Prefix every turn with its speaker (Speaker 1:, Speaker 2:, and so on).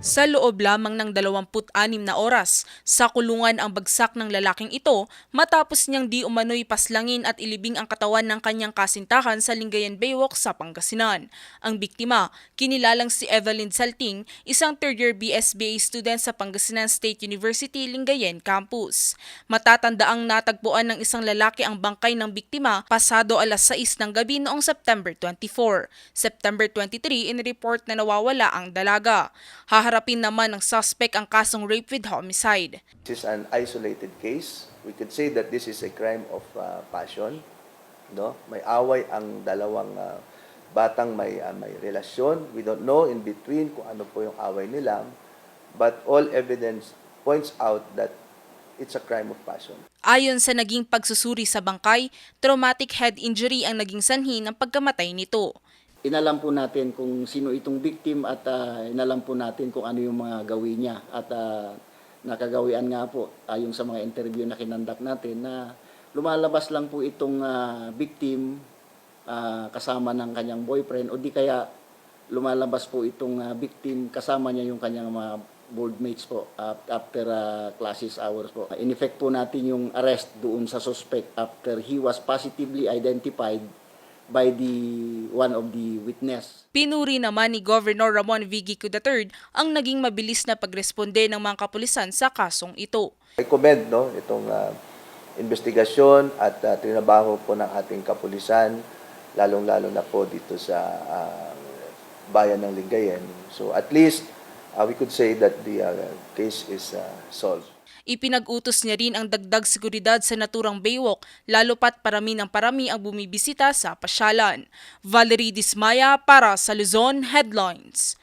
Speaker 1: Sa loob lamang ng 26 na oras, sa kulungan ang bagsak ng lalaking ito matapos niyang di umano'y paslangin at ilibing ang katawan ng kanyang kasintahan sa Lingayen Baywalk sa Pangasinan. Ang biktima, kinilalang si Evelyn Salting, isang third-year BSBA student sa Pangasinan State University, Lingayen Campus. Matatandaang natagpuan ng isang lalaki ang bangkay ng biktima pasado alas 6 ng gabi noong September 24. September 23, in-report na nawawala ang dalaga. Haharapin naman ng suspect ang kasong rape with homicide.
Speaker 2: This is an isolated case. We could say that this is a crime of uh, passion. No? May away ang dalawang uh, batang may uh, may relasyon. We don't know in between kung ano po yung away nila. But all evidence points out that it's a crime of passion.
Speaker 1: Ayon sa naging pagsusuri sa bangkay, traumatic head injury ang naging sanhi ng pagkamatay nito.
Speaker 3: Inalam po natin kung sino itong victim at ah, inalam po natin kung ano yung mga gawin niya. At ah, nakagawian nga po, ayon sa mga interview na kinandak natin, na lumalabas lang po itong ah, victim ah, kasama ng kanyang boyfriend o di kaya lumalabas po itong ah, victim kasama niya yung kanyang mga boardmates po ap- after ah, classes hours po. In effect po natin yung arrest doon sa suspect after he was positively identified by the one of the witness.
Speaker 1: Pinuri naman ni Governor Ramon Vigico III ang naging mabilis na pagresponde ng mga kapulisan sa kasong ito.
Speaker 2: I commend no, itong uh, investigasyon at uh, trinabaho po ng ating kapulisan, lalong-lalo na po dito sa uh, bayan ng Lingayen. So at least uh, we could say that the uh, case is uh, solved.
Speaker 1: Ipinag-utos niya rin ang dagdag seguridad sa naturang Baywalk, lalo pat parami ng parami ang bumibisita sa pasyalan. Valerie Dismaya para sa Luzon Headlines.